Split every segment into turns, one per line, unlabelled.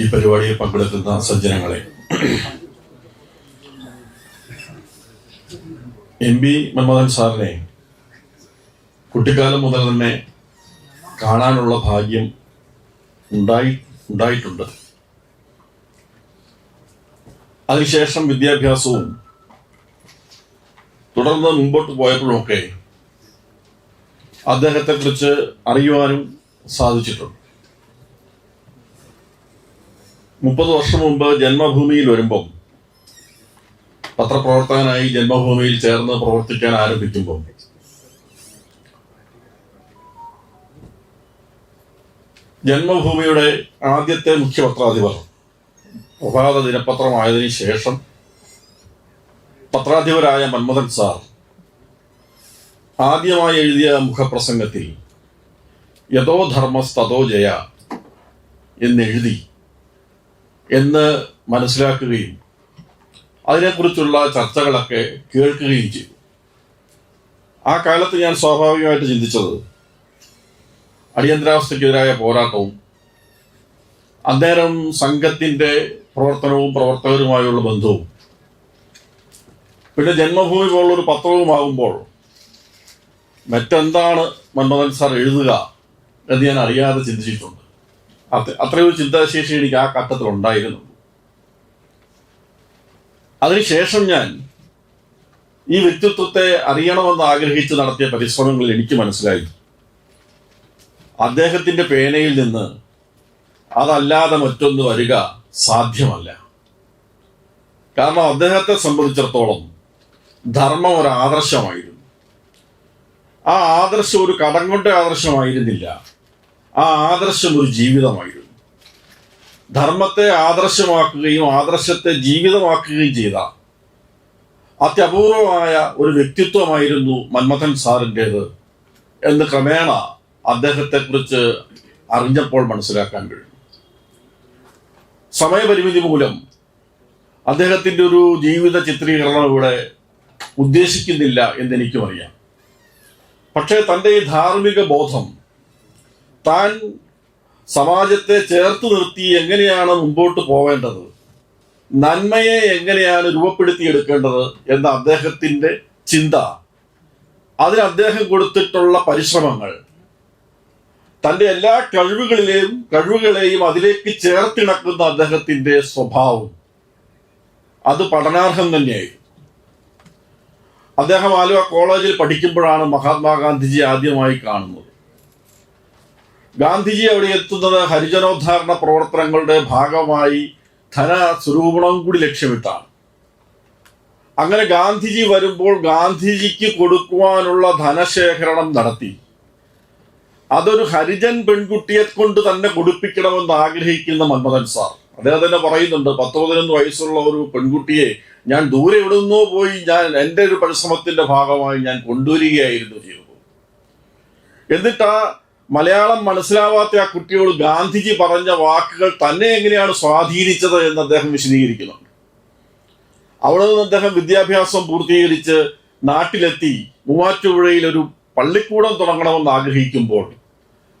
ഈ പരിപാടിയിൽ പങ്കെടുക്കുന്ന സജ്ജനങ്ങളെ. എം ബി മൻമോഹൻ സാറിനെ കുട്ടിക്കാലം മുതൽ തന്നെ കാണാനുള്ള ഭാഗ്യം ഉണ്ടായി ഉണ്ടായിട്ടുണ്ട്. അതിനുശേഷം വിദ്യാഭ്യാസവും തുടർന്ന് മുമ്പോട്ട് പോയപ്പോഴൊക്കെ അദ്ദേഹത്തെക്കുറിച്ച് അറിയുവാനും സാധിച്ചിട്ടുണ്ട്. മുപ്പത് വർഷം മുമ്പ് ജന്മഭൂമിയിൽ വരുമ്പം പത്രപ്രവർത്തകനായി ജന്മഭൂമിയിൽ ചേർന്ന് പ്രവർത്തിക്കാൻ ആരംഭിക്കുമ്പോൾ ജന്മഭൂമിയുടെ ആദ്യത്തെ മുഖ്യ പത്രാധിപർ പ്രഭാത ദിനപത്രമായതിനു ശേഷം പത്രാധിപരായ മന്മഥൻ സാർ ആദ്യമായി എഴുതിയ മുഖപ്രസംഗത്തിൽ യഥോ ധർമ്മസ്തോ ജയ എന്നെഴുതി എന്ന് മനസ്സിലാക്കുകയും അതിനെക്കുറിച്ചുള്ള ചർച്ചകളൊക്കെ കേൾക്കുകയും ചെയ്തു. ആ കാലത്ത് ഞാൻ സ്വാഭാവികമായിട്ട് ചിന്തിച്ചത് അടിയന്തരാവസ്ഥയ്ക്കെതിരായ പോരാട്ടവും അന്നേരം സംഘത്തിന്റെ പ്രവർത്തനവും പ്രവർത്തകരുമായുള്ള ബന്ധവും പിന്നെ ജന്മഭൂമി പോലുള്ളൊരു പത്രവുമാകുമ്പോൾ മറ്റെന്താണ് മൻമോഹൻ സാർ എഴുതുക എന്ന് ഞാൻ അറിയാതെ ചിന്തിച്ചിട്ടുണ്ട്. അത്രയൊരു ചിന്താശേഷി എനിക്ക് ആ ഘട്ടത്തിൽ ഉണ്ടായിരുന്നു. അതിനുശേഷം ഞാൻ ഈ വ്യക്തിത്വത്തെ അറിയണമെന്ന് ആഗ്രഹിച്ച് നടത്തിയ പരിശ്രമങ്ങളിൽ എനിക്ക് മനസ്സിലായി. അദ്ദേഹത്തിന്റെ പേനയിൽ നിന്ന് അതല്ലാതെ മറ്റൊന്ന് വരിക സാധ്യമല്ല. കാരണം അദ്ദേഹത്തെ സംബന്ധിച്ചിടത്തോളം ധർമ്മം ഒരു ആദർശമായിരുന്നു. ആ ആദർശം ഒരു കടം കൊണ്ട ആദർശമായിരുന്നില്ല. ആ ആദർശം ഒരു ജീവിതമായിരുന്നു. ധർമ്മത്തെ ആദർശമാക്കുകയും ആദർശത്തെ ജീവിതമാക്കുകയും ചെയ്ത അത്യപൂർവമായ ഒരു വ്യക്തിത്വമായിരുന്നു മന്മഥൻ സാറിന്റെത് എന്ന് ക്രമേണ അദ്ദേഹത്തെക്കുറിച്ച് അറിഞ്ഞപ്പോൾ മനസ്സിലാക്കാൻ കഴിയും സമയപരിമിതി മൂലം അദ്ദേഹത്തിന്റെ ഒരു ജീവിത ചിത്രീകരണം ഇവിടെ ഉദ്ദേശിക്കുന്നില്ല എന്നെനിക്കും അറിയാം. പക്ഷേ തന്റെ ഈ ധാർമ്മിക ബോധം താൻ സമാജത്തെ ചേർത്ത് നിർത്തി എങ്ങനെയാണ് മുമ്പോട്ട് പോവേണ്ടത്? നന്മയെ എങ്ങനെയാണ് രൂപപ്പെടുത്തിയെടുക്കേണ്ടത് എന്ന അദ്ദേഹത്തിന്റെ ചിന്ത. അതിന് അദ്ദേഹം കൊടുത്തിട്ടുള്ള പരിശ്രമങ്ങൾ. തന്റെ എല്ലാ കഴിവുകളിലെയും കഴിവുകളെയും അതിലേക്ക് ചേർത്തിണക്കുന്ന അദ്ദേഹത്തിന്റെ സ്വഭാവം. അത് പഠനാർഹം തന്നെയായിരുന്നു. അദ്ദേഹം ആലുവ കോളേജിൽ പഠിക്കുമ്പോഴാണ് മഹാത്മാഗാന്ധിജി ആദ്യമായി കാണുന്നത്. ഗാന്ധിജി അവിടെ എത്തുന്നത് ഹരിജനോദ്ധാരണ പ്രവർത്തനങ്ങളുടെ ഭാഗമായി ധന സ്വരൂപണവും കൂടി ലക്ഷ്യമിട്ടാണ്. അങ്ങനെ ഗാന്ധിജി വരുമ്പോൾ ഗാന്ധിജിക്ക് കൊടുക്കുവാനുള്ള ധനശേഖരണം നടത്തി. അതൊരു ഹരിജൻ പെൺകുട്ടിയെ കൊണ്ട് തന്നെ കൊടുപ്പിക്കണമെന്ന് ആഗ്രഹിക്കുന്ന മന്മഥൻ സാർ. അദ്ദേഹം തന്നെ പറയുന്നുണ്ട് പത്ത് പതിനൊന്ന് വയസ്സുള്ള ഒരു പെൺകുട്ടിയെ ഞാൻ ദൂരെ എവിടുന്നോ പോയി ഞാൻ എന്റെ ഒരു പരിശ്രമത്തിന്റെ ഭാഗമായി ഞാൻ കൊണ്ടുവരികയായിരുന്നു ചെയ്തത് എന്നിട്ട് ആ മലയാളം മനസ്സിലാവാത്ത ആ കുട്ടിയോട് ഗാന്ധിജി പറഞ്ഞ വാക്കുകൾ തന്നെ എങ്ങനെയാണ് സ്വാധീനിച്ചത് എന്ന് അദ്ദേഹം വിശദീകരിക്കുന്നുണ്ട്. അവിടെ നിന്ന് അദ്ദേഹം വിദ്യാഭ്യാസം പൂർത്തീകരിച്ച് നാട്ടിലെത്തി മൂവാറ്റുപുഴയിൽ ഒരു പള്ളിക്കൂടം തുടങ്ങണമെന്ന് ആഗ്രഹിക്കുമ്പോൾ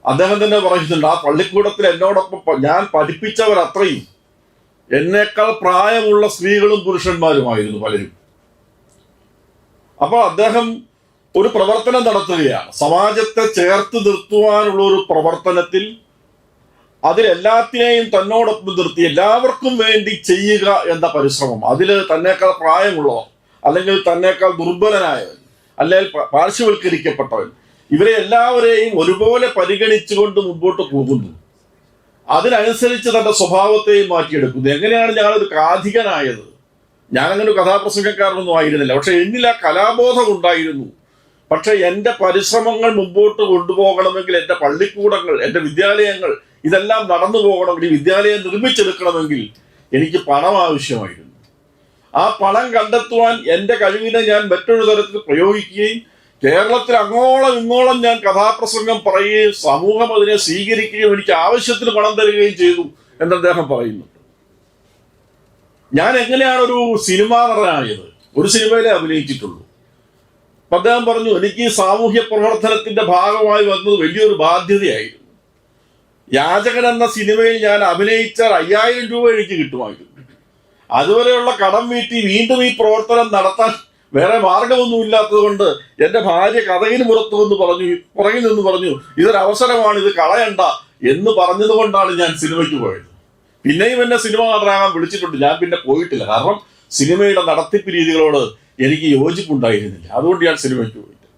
അദ്ദേഹം തന്നെ പറഞ്ഞിട്ടുണ്ട് ആ പള്ളിക്കൂടത്തിൽ എന്നോടൊപ്പം ഞാൻ പഠിപ്പിച്ചവർ അത്രയും. എന്നേക്കാൾ പ്രായമുള്ള സ്ത്രീകളും പുരുഷന്മാരുമായിരുന്നു പലരും. അപ്പോൾ അദ്ദേഹം ഒരു പ്രവർത്തനം നടത്തുകയാണ്. സമാജത്തെ ചേർത്ത് നിർത്തുവാനുള്ള ഒരു പ്രവർത്തനത്തിൽ അതിലെല്ലാത്തിനെയും തന്നോടൊപ്പം നിർത്തി എല്ലാവർക്കും വേണ്ടി ചെയ്യുക എന്ന പരിശ്രമം. അതിൽ തന്നേക്കാൾ പ്രായമുള്ളവർ അല്ലെങ്കിൽ തന്നേക്കാൾ ദുർബലനായവൻ അല്ലെങ്കിൽ പാർശ്വവൽക്കരിക്കപ്പെട്ടവൻ ഇവരെ എല്ലാവരെയും ഒരുപോലെ പരിഗണിച്ചുകൊണ്ട് മുമ്പോട്ട് പോകുന്നു. അതിനനുസരിച്ച് തന്റെ സ്വഭാവത്തെയും മാറ്റിയെടുക്കുന്നു. എങ്ങനെയാണ് ഞാനൊരു കാഥികനായത് ഞാനങ്ങനെ ഒരു കഥാപ്രസംഗക്കാരനൊന്നും ആയിരുന്നില്ല. പക്ഷെ എന്നിൽ ആ കലാബോധം ഉണ്ടായിരുന്നു. പക്ഷെ എന്റെ പരിശ്രമങ്ങൾ മുമ്പോട്ട് കൊണ്ടുപോകണമെങ്കിൽ എന്റെ പള്ളിക്കൂടങ്ങൾ എന്റെ വിദ്യാലയങ്ങൾ ഇതെല്ലാം നടന്നു പോകണമെങ്കിൽ വിദ്യാലയം നിർമ്മിച്ചെടുക്കണമെങ്കിൽ എനിക്ക് പണം ആവശ്യമായിരുന്നു. ആ പണം കണ്ടെത്തുവാൻ എന്റെ കഴിവിനെ ഞാൻ മറ്റൊരു തരത്തിൽ പ്രയോഗിക്കുകയും കേരളത്തിൽ അങ്ങോളം ഇങ്ങോളം ഞാൻ കഥാപ്രസംഗം പറയുകയും സമൂഹം അതിനെ സ്വീകരിക്കുകയും എനിക്ക് ആവശ്യത്തിന് പണം തരികയും ചെയ്തു എന്ന് അദ്ദേഹം പറയുന്നുണ്ട് ഞാൻ എങ്ങനെയാണ് ഒരു സിനിമാ നടനായത്? ഒരു സിനിമയിലെ അഭിനയിച്ചിട്ടുള്ളൂ. അദ്ദേഹം പറഞ്ഞു എനിക്ക് ഈ സാമൂഹ്യ പ്രവർത്തനത്തിന്റെ ഭാഗമായി വന്നത് വലിയൊരു ബാധ്യതയായിരുന്നു. യാചകൻ എന്ന സിനിമയിൽ ഞാൻ അഭിനയിച്ചാൽ അയ്യായിരം രൂപ എനിക്ക് കിട്ടുമായിരുന്നു. അതുവരെയുള്ള കടം വീട്ടി വീണ്ടും ഈ പ്രവർത്തനം നടത്താൻ വേറെ മാർഗമൊന്നും ഇല്ലാത്തത് കൊണ്ട് എന്റെ ഭാര്യ കഥയിൽ പുറത്തു എന്ന് പറഞ്ഞു പുറകിൽ നിന്ന് പറഞ്ഞു ഇതൊരവസരമാണ് ഇത് കളയണ്ട എന്ന് പറഞ്ഞതുകൊണ്ടാണ് ഞാൻ സിനിമയ്ക്ക് പോയത്. പിന്നെയും എന്നെ സിനിമ നടനാകാൻ വിളിച്ചിട്ടുണ്ട്. ഞാൻ പിന്നെ പോയിട്ടില്ല. കാരണം സിനിമയുടെ നടത്തിപ്പ് രീതികളോട് എനിക്ക് യോജിപ്പുണ്ടായിരുന്നില്ല. അതുകൊണ്ട് ഞാൻ സിനിമയ്ക്ക് പോയിട്ട്.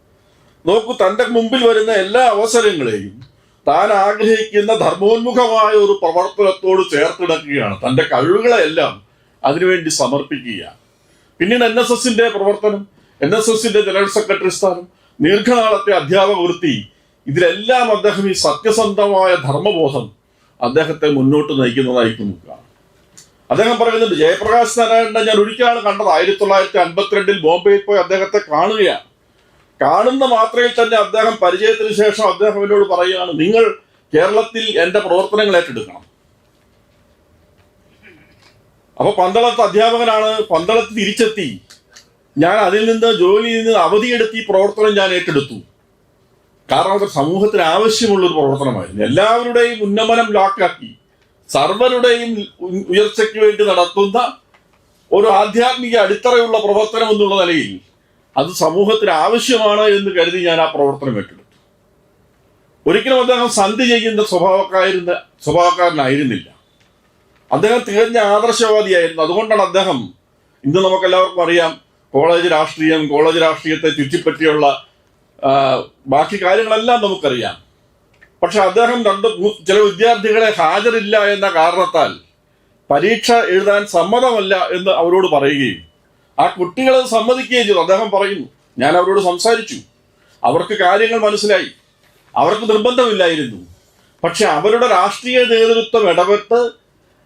നോക്കൂ തന്റെ മുമ്പിൽ വരുന്ന എല്ലാ അവസരങ്ങളെയും താൻ ആഗ്രഹിക്കുന്ന ധർമ്മോന്മുഖമായ ഒരു പ്രവർത്തനത്തോട് ചേർത്തിടക്കുകയാണ്. തന്റെ കഴിവുകളെല്ലാം അതിനുവേണ്ടി സമർപ്പിക്കുകയാണ്. പിന്നീട് എൻ എസ് എസിന്റെ പ്രവർത്തനം എൻ എസ് എസിന്റെ ജനറൽ സെക്രട്ടറി സ്ഥാനം ദീർഘനാളത്തെ അധ്യാപക വൃത്തി ഇതിലെല്ലാം അദ്ദേഹം ഈ സത്യസന്ധമായ ധർമ്മബോധം അദ്ദേഹത്തെ മുന്നോട്ട് നയിക്കുന്നതായിട്ട് നോക്കുക അദ്ദേഹം പറയുന്നുണ്ട് ജയപ്രകാശ് നാരായണനെ ഞാൻ ഒരിക്കലാണ് കണ്ടത്. ആയിരത്തി തൊള്ളായിരത്തി അൻപത്തിരണ്ടിൽ ബോംബെയിൽ പോയി അദ്ദേഹത്തെ കാണുകയാണ്. കാണുന്ന മാത്രയിൽ തന്നെ അദ്ദേഹം പരിചയത്തിന് ശേഷം അദ്ദേഹം എന്നോട് പറയുകയാണ് നിങ്ങൾ കേരളത്തിൽ എന്റെ പ്രവർത്തനങ്ങൾ ഏറ്റെടുക്കണം. അപ്പൊ പന്തളത്ത് അധ്യാപകനാണ് പന്തളത്ത് തിരിച്ചെത്തി. ഞാൻ അതിൽ നിന്ന് ജോലിയിൽ നിന്ന് അവധിയെടുത്ത് പ്രവർത്തനം ഞാൻ ഏറ്റെടുത്തു. കാരണം അത് സമൂഹത്തിന് ആവശ്യമുള്ള ഒരു പ്രവർത്തനമായിരുന്നു. എല്ലാവരുടെയും ഉന്നമനം ലാക്കാക്കി. സർവരുടെയും ഉയർച്ചയ്ക്ക് വേണ്ടി നടത്തുന്ന ഒരു ആധ്യാത്മിക അടിത്തറയുള്ള പ്രവർത്തനം എന്നുള്ള നിലയിൽ അത് സമൂഹത്തിന് ആവശ്യമാണ് എന്ന് കരുതി ഞാൻ ആ പ്രവർത്തനം ഏറ്റെടുത്തു. ഒരിക്കലും അദ്ദേഹം സന്ധി ചെയ്യുന്ന സ്വഭാവക്കാരുന്ന സ്വഭാവക്കാരനായിരുന്നില്ല. അദ്ദേഹം തികഞ്ഞ ആദർശവാദിയായിരുന്നു. അതുകൊണ്ടാണ് അദ്ദേഹം ഇന്ന് നമുക്കെല്ലാവർക്കും അറിയാം കോളേജ് രാഷ്ട്രീയം കോളേജ് രാഷ്ട്രീയത്തെ ചുറ്റിപ്പറ്റിയുള്ള ബാക്കി കാര്യങ്ങളെല്ലാം നമുക്കറിയാം. പക്ഷെ അദ്ദേഹം രണ്ട് ചില വിദ്യാർത്ഥികളെ ഹാജരില്ല എന്ന കാരണത്താൽ പരീക്ഷ എഴുതാൻ സമ്മതമല്ല എന്ന് അവരോട് പറയുകയും ആ കുട്ടികളെ സമ്മതിക്കുകയും ചെയ്തു. അദ്ദേഹം പറയുന്നു ഞാൻ അവരോട് സംസാരിച്ചു. അവർക്ക് കാര്യങ്ങൾ മനസ്സിലായി. അവർക്ക് നിർബന്ധമില്ലായിരുന്നു. പക്ഷെ അവരുടെ രാഷ്ട്രീയ നേതൃത്വം ഇടപെട്ട്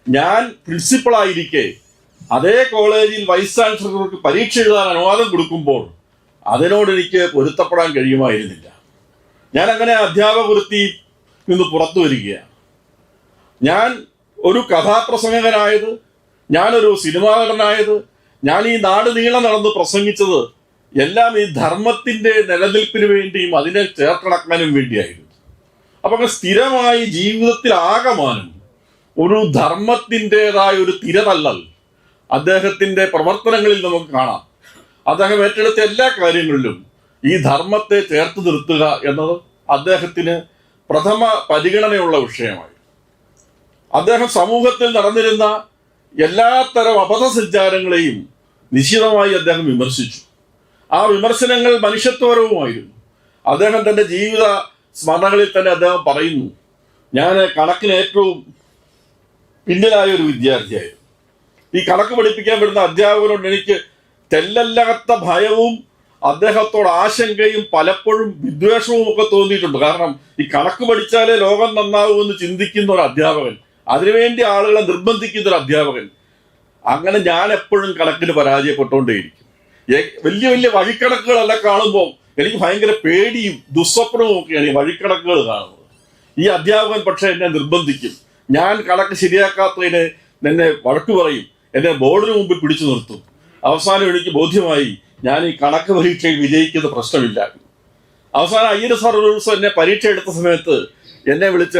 ഞാൻ പ്രിൻസിപ്പളായിരിക്കെ അതേ കോളേജിൽ വൈസ് ചാൻസലർക്ക് പരീക്ഷ എഴുതാൻ അനുവാദം കൊടുക്കുമ്പോൾ അതിനോട് എനിക്ക് പൊരുത്തപ്പെടാൻ കഴിയുമായിരുന്നില്ല. ഞാൻ അങ്ങനെ അധ്യാപക വൃത്തി നിന്ന് പുറത്തു വരികയാണ്. ഞാൻ ഒരു കഥാപ്രസംഗകനായത് ഞാനൊരു സിനിമാ നടനായത് ഞാൻ ഈ നാട് നീളം നടന്ന് പ്രസംഗിച്ചത് എല്ലാം ഈ ധർമ്മത്തിന്റെ നിലനിൽപ്പിന് വേണ്ടിയും അതിനെ ചേർത്തടക്കാനും വേണ്ടിയായിരുന്നു. അപ്പൊ അങ്ങനെ സ്ഥിരമായി ജീവിതത്തിൽ ആകമാനം ഒരു ധർമ്മത്തിന്റെതായ ഒരു തിരതല്ലൽ അദ്ദേഹത്തിന്റെ പ്രവർത്തനങ്ങളിൽ നമുക്ക് കാണാം. അദ്ദേഹം ഏറ്റെടുത്ത എല്ലാ കാര്യങ്ങളിലും ഈ ധർമ്മത്തെ ചേർത്ത് നിർത്തുക എന്നത് അദ്ദേഹത്തിന് പ്രഥമ പരിഗണനയുള്ള വിഷയമായി. അദ്ദേഹം സമൂഹത്തിൽ നടന്നിരുന്ന എല്ലാത്തരം അബദ്ധസഞ്ചാരങ്ങളെയും നിശ്ചിതമായി അദ്ദേഹം വിമർശിച്ചു. ആ വിമർശനങ്ങൾ മനുഷ്യത്വപരവുമായിരുന്നു. അദ്ദേഹം തന്റെ ജീവിത സ്മരണകളിൽ തന്നെ അദ്ദേഹം പറയുന്നു ഞാൻ കണക്കിന് ഏറ്റവും പിന്നിലായ ഒരു വിദ്യാർത്ഥിയായിരുന്നു. ഈ കണക്ക് പഠിപ്പിക്കാൻ വരുന്ന അധ്യാപകരോട് എനിക്ക് തെല്ലല്ലാത്ത ഭയവും അദ്ദേഹത്തോട് ആശങ്കയും പലപ്പോഴും വിദ്വേഷവും ഒക്കെ തോന്നിയിട്ടുണ്ട്. കാരണം ഈ കണക്ക് പഠിച്ചാലേ ലോകം നന്നാവുമെന്ന് ചിന്തിക്കുന്ന ഒരു അധ്യാപകൻ അതിനുവേണ്ടി ആളുകളെ നിർബന്ധിക്കുന്ന ഒരു അധ്യാപകൻ അങ്ങനെ ഞാൻ എപ്പോഴും കണക്കിന് പരാജയപ്പെട്ടുകൊണ്ടേയിരിക്കും. വലിയ വലിയ വഴിക്കണക്കുകളെല്ലാം കാണുമ്പോൾ എനിക്ക് ഭയങ്കര പേടിയും ദുസ്വപ്നവും ഒക്കെയാണ് ഈ വഴിക്കണക്കുകൾ കാണുന്നത്. ഈ അധ്യാപകൻ പക്ഷെ എന്നെ നിർബന്ധിക്കും. ഞാൻ കണക്ക് ശരിയാക്കാത്തതിന് എന്നെ വഴക്ക് പറയും. എന്നെ ബോർഡിന് മുമ്പിൽ പിടിച്ചു നിർത്തും. അവസാനം എനിക്ക് ബോധ്യമായി ഞാൻ ഈ കണക്ക് പരീക്ഷയിൽ വിജയിക്കുന്ന പ്രശ്നമില്ല. അവസാനം അയ്യര് സാർ ഒരു ദിവസം എന്നെ പരീക്ഷ എടുത്ത സമയത്ത് എന്നെ വിളിച്ച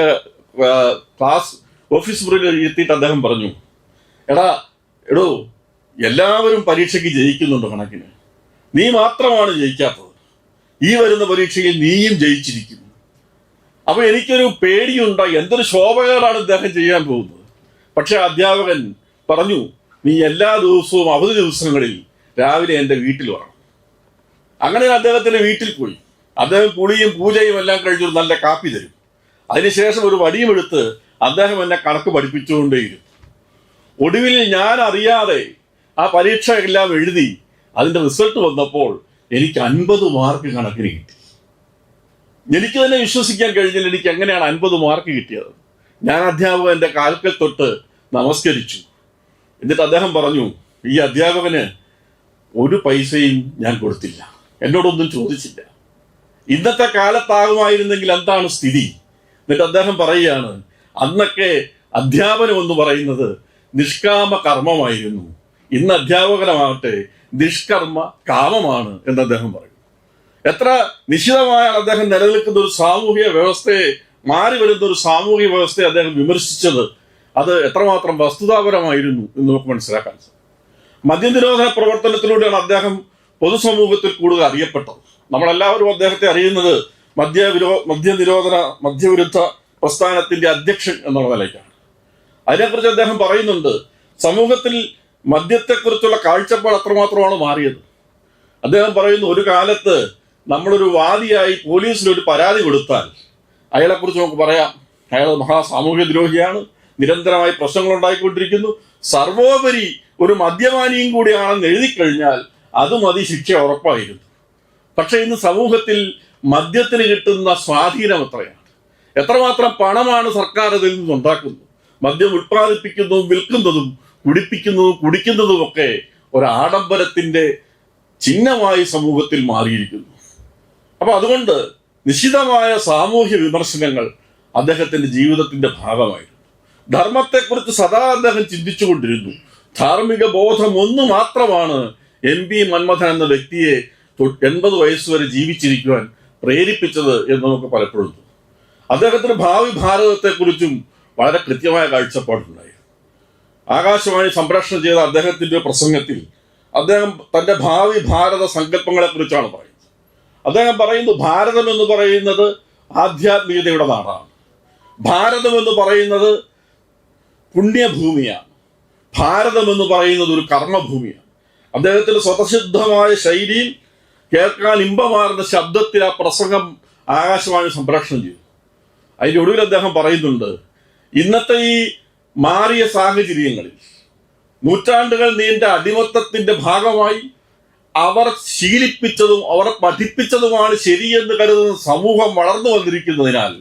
ക്ലാസ് ഓഫീസ് മുറിയിൽ ഇരുത്തിയിട്ട് അദ്ദേഹം പറഞ്ഞു എടാ എടോ എല്ലാവരും പരീക്ഷയ്ക്ക് ജയിക്കുന്നുണ്ട് കണക്കിന്. നീ മാത്രമാണ് ജയിക്കാത്തത്. ഈ വരുന്ന പരീക്ഷയിൽ നീയും ജയിച്ചിരിക്കുന്നു. അപ്പൊ എനിക്കൊരു പേടിയുണ്ടായി എന്തൊരു ശോഭകേടാണ് ഇദ്ദേഹം ചെയ്യാൻ പോകുന്നത്. പക്ഷെ അധ്യാപകൻ പറഞ്ഞു നീ എല്ലാ ദിവസവും അവധി ദിവസങ്ങളിൽ രാവിലെ എന്റെ വീട്ടിൽ വരണം. അങ്ങനെ അദ്ദേഹത്തിന്റെ വീട്ടിൽ പോയി. അദ്ദേഹം കുളിയും പൂജയും എല്ലാം കഴിച്ചൊരു നല്ല കാപ്പി തരും. അതിനുശേഷം ഒരു വടിയും എടുത്ത് അദ്ദേഹം എന്നെ കണക്ക് പഠിപ്പിച്ചുകൊണ്ടേയിരുന്നു. ഒടുവിൽ ഞാൻ അറിയാതെ ആ പരീക്ഷ എല്ലാം എഴുതി അതിന്റെ റിസൾട്ട് വന്നപ്പോൾ എനിക്ക് അൻപത് മാർക്ക് കണക്കിന് കിട്ടി. എനിക്ക് തന്നെ വിശ്വസിക്കാൻ കഴിഞ്ഞില്ല എനിക്ക് എങ്ങനെയാണ് അൻപത് മാർക്ക് കിട്ടിയത്. ഞാൻ അധ്യാപകന്റെ കാൽക്കൽ തൊട്ട് നമസ്കരിച്ചു. എന്നിട്ട് അദ്ദേഹം പറഞ്ഞു ഈ അധ്യാപകന് ഒരു പൈസയും ഞാൻ കൊടുത്തില്ല. എന്നോടൊന്നും ചോദിച്ചില്ല. ഇന്നത്തെ കാലത്താകുമായിരുന്നെങ്കിൽ എന്താണ് സ്ഥിതി? എന്നിട്ട് അദ്ദേഹം പറയുകയാണ് അന്നൊക്കെ അധ്യാപനം എന്ന് പറയുന്നത് നിഷ്കാമ കർമ്മമായിരുന്നു. ഇന്ന് അധ്യാപകനമാകട്ടെ നിഷ്കർമ്മ കാമമാണ് എന്ന് അദ്ദേഹം പറയും. എത്ര നിശ്ചിതമായാണ് അദ്ദേഹം നിലനിൽക്കുന്ന ഒരു സാമൂഹിക വ്യവസ്ഥയെ മാറി വരുന്ന ഒരു സാമൂഹിക വ്യവസ്ഥയെ അദ്ദേഹം വിമർശിച്ചത് അത് എത്രമാത്രം വസ്തുതാപരമായിരുന്നു എന്ന് നമുക്ക് മനസ്സിലാക്കാൻ സാധിക്കും. മദ്യനിരോധന പ്രവർത്തനത്തിലൂടെയാണ് അദ്ദേഹം പൊതുസമൂഹത്തിൽ കൂടുതൽ അറിയപ്പെട്ടത്. നമ്മളെല്ലാവരും അദ്ദേഹത്തെ അറിയുന്നത് മദ്യവിരോ മദ്യനിരോധന മദ്യവിരുദ്ധ പ്രസ്ഥാനത്തിന്റെ അധ്യക്ഷൻ എന്നുള്ള നിലയ്ക്കാണ്. അതിനെക്കുറിച്ച് അദ്ദേഹം പറയുന്നുണ്ട് സമൂഹത്തിൽ മദ്യത്തെക്കുറിച്ചുള്ള കാഴ്ചപ്പാട് അത്രമാത്രമാണ് മാറിയത്. അദ്ദേഹം പറയുന്നു ഒരു കാലത്ത് നമ്മളൊരു വാദിയായി പോലീസിൽ ഒരു പരാതി കൊടുത്താൽ അയാളെക്കുറിച്ച് നമുക്ക് പറയാം. അയാൾ മഹാസാമൂഹ്യ ദ്രോഹിയാണ് നിരന്തരമായി പ്രശ്നങ്ങൾ ഉണ്ടായിക്കൊണ്ടിരിക്കുന്നു. സർവോപരി ഒരു മദ്യപാനിയും കൂടിയാണെന്ന് എഴുതി കഴിഞ്ഞാൽ അത് മതി ശിക്ഷ ഉറപ്പായിരുന്നു. പക്ഷെ ഇന്ന് സമൂഹത്തിൽ മദ്യത്തിന് കിട്ടുന്ന സ്വാധീനം എത്രയാണ്? എത്രമാത്രം പണമാണ് സർക്കാർ അതിൽ നിന്നുണ്ടാക്കുന്നത് മദ്യം ഉൽപ്പാദിപ്പിക്കുന്നതും വിൽക്കുന്നതും കുടിപ്പിക്കുന്നതും കുടിക്കുന്നതും ഒക്കെ ഒരു ആഡംബരത്തിന്റെ ചിഹ്നമായി സമൂഹത്തിൽ മാറിയിരിക്കുന്നു. അപ്പൊ അതുകൊണ്ട് നിശ്ചിതമായ സാമൂഹ്യ വിമർശനങ്ങൾ അദ്ദേഹത്തിന്റെ ജീവിതത്തിന്റെ ഭാഗമായിരുന്നു. ധർമ്മത്തെക്കുറിച്ച് സദാ അദ്ദേഹം ചിന്തിച്ചുകൊണ്ടിരുന്നു. ധാർമ്മിക ബോധം ഒന്ന് മാത്രമാണ് എം പി മന്മഥൻ എന്ന വ്യക്തിയെ എൺപത് വയസ്സുവരെ ജീവിച്ചിരിക്കുവാൻ പ്രേരിപ്പിച്ചത് എന്ന് നമുക്ക് പലപ്പോഴും. അദ്ദേഹത്തിന് ഭാവി ഭാരതത്തെക്കുറിച്ചും വളരെ കൃത്യമായ കാഴ്ചപ്പാടുണ്ടായി. ആകാശവാണി സംപ്രേഷണം ചെയ്ത അദ്ദേഹത്തിന്റെ പ്രസംഗത്തിൽ അദ്ദേഹം തന്റെ ഭാവി ഭാരത സങ്കല്പങ്ങളെ കുറിച്ചാണ് പറയുന്നത്. അദ്ദേഹം പറയുന്നു ഭാരതം എന്ന് പറയുന്നത് ആധ്യാത്മികതയുടെ നാടാണ്. ഭാരതം എന്ന് പറയുന്നത് പുണ്യഭൂമിയാണ്. ഭാരതം എന്ന് പറയുന്നത് ഒരു കർമ്മഭൂമിയാണ്. അദ്ദേഹത്തിന്റെ സ്വതസിദ്ധമായ ശൈലിയിൽ കേൾക്കാൻ ഇമ്പമാർന്ന ശബ്ദത്തിൽ ആ പ്രസംഗം ആകാശവാണി സംപ്രേഷണം ചെയ്തു. അതിന്റെ ഒടുവിൽ അദ്ദേഹം പറയുന്നുണ്ട് ഇന്നത്തെ ഈ മാറിയ സാഹചര്യങ്ങളിൽ നൂറ്റാണ്ടുകൾ നീണ്ട അടിമത്തത്തിന്റെ ഭാഗമായി അവർ ശീലിപ്പിച്ചതും അവർ പഠിപ്പിച്ചതുമാണ് ശരിയെന്ന് കരുതുന്ന സമൂഹം വളർന്നു വന്നിരിക്കുന്നതിനാൽ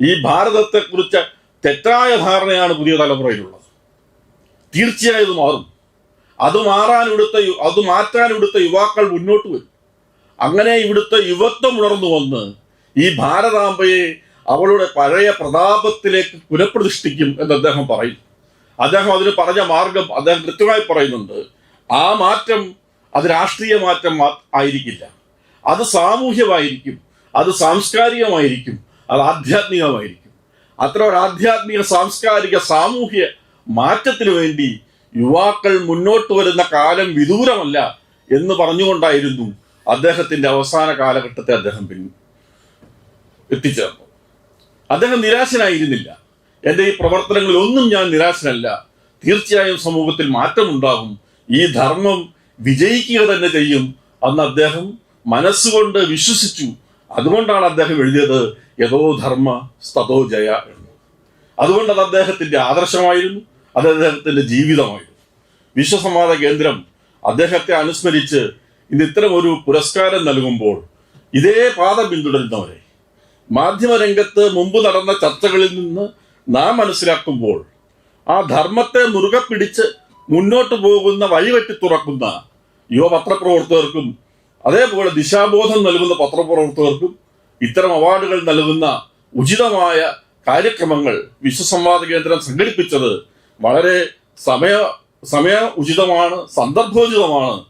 ഈ ഭാരതത്തെക്കുറിച്ച് തെറ്റായ ധാരണയാണ് പുതിയ തലമുറയിലുള്ളത്. തീർച്ചയായും മാറും. അത് മാറാൻ ഇവിടുത്തെ അത് മാറ്റാൻ ഇവിടുത്തെ യുവാക്കൾ മുന്നോട്ട് വരും. അങ്ങനെ ഇവിടുത്തെ യുവത്വം ഉണർന്നു വന്ന് ഈ ഭാരതാംബയെ അവളുടെ പഴയ പ്രതാപത്തിലേക്ക് പുനഃപ്രതിഷ്ഠിക്കും എന്ന് അദ്ദേഹം പറയും അദ്ദേഹം അതിന് പറഞ്ഞ മാർഗം അദ്ദേഹം കൃത്യമായി പറയുന്നുണ്ട്. ആ മാറ്റം അത് രാഷ്ട്രീയ മാറ്റം ആയിരിക്കില്ല. അത് സാമൂഹ്യമായിരിക്കും. അത് സാംസ്കാരികമായിരിക്കും. അത് ആധ്യാത്മികമായിരിക്കും. അത്ര ഒരു ആധ്യാത്മിക സാംസ്കാരിക സാമൂഹ്യ മാറ്റത്തിനു വേണ്ടി യുവാക്കൾ മുന്നോട്ട് വരുന്ന കാലം വിദൂരമല്ല എന്ന് പറഞ്ഞുകൊണ്ടായിരുന്നു അദ്ദേഹത്തിന്റെ അവസാന കാലഘട്ടത്തെ അദ്ദേഹം പിൻ എത്തിച്ചേർന്നു അദ്ദേഹം നിരാശനായിരുന്നില്ല. എന്റെ ഈ പ്രവർത്തനങ്ങളിൽ ഒന്നും ഞാൻ നിരാശനല്ല. തീർച്ചയായും സമൂഹത്തിൽ മാറ്റമുണ്ടാകും. ഈ ധർമ്മം വിജയിക്കുക തന്നെ ചെയ്യും അന്ന് അദ്ദേഹം മനസ്സുകൊണ്ട് വിശ്വസിച്ചു. അതുകൊണ്ടാണ് അദ്ദേഹം എഴുതിയത് യഥോ ധർമ്മ സ്തതോ ജയ എന്ന്. അതുകൊണ്ട് അത് അദ്ദേഹത്തിന്റെ ആദർശമായിരുന്നു അത് അദ്ദേഹത്തിന്റെ ജീവിതമായിരുന്നു. വിശ്വസംവാദ കേന്ദ്രം അദ്ദേഹത്തെ അനുസ്മരിച്ച് ഇന്ന് ഇത്തരം ഒരു പുരസ്കാരം നൽകുമ്പോൾ ഇതേ പാത പിന്തുടരുന്നവരെ മാധ്യമരംഗത്ത് മുമ്പ് നടന്ന ചർച്ചകളിൽ നിന്ന് നാം മനസ്സിലാക്കുമ്പോൾ ആ ധർമ്മത്തെ മുറുകെ പിടിച്ച് മുന്നോട്ട് പോകുന്ന വഴിവെട്ടി തുറക്കുന്ന യുവ പത്രപ്രവർത്തകർക്കും അതേപോലെ ദിശാബോധം നൽകുന്ന പത്രപ്രവർത്തകർക്കും ഇത്തരം അവാർഡുകൾ നൽകുന്ന ഉചിതമായ കാര്യക്രമങ്ങൾ വിശ്വസംവാദ കേന്ദ്രം സംഘടിപ്പിച്ചത് വളരെ സമയ സമയ ഉചിതമാണ് സന്ദർഭോചിതമാണ്.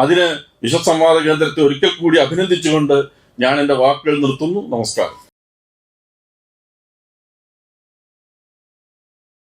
അതിന് വിശ്വസംവാദ കേന്ദ്രത്തെ ഒരിക്കൽ കൂടി അഭിനന്ദിച്ചുകൊണ്ട് ഞാൻ എന്റെ വാക്കുകൾ നിർത്തുന്നു. നമസ്കാരം.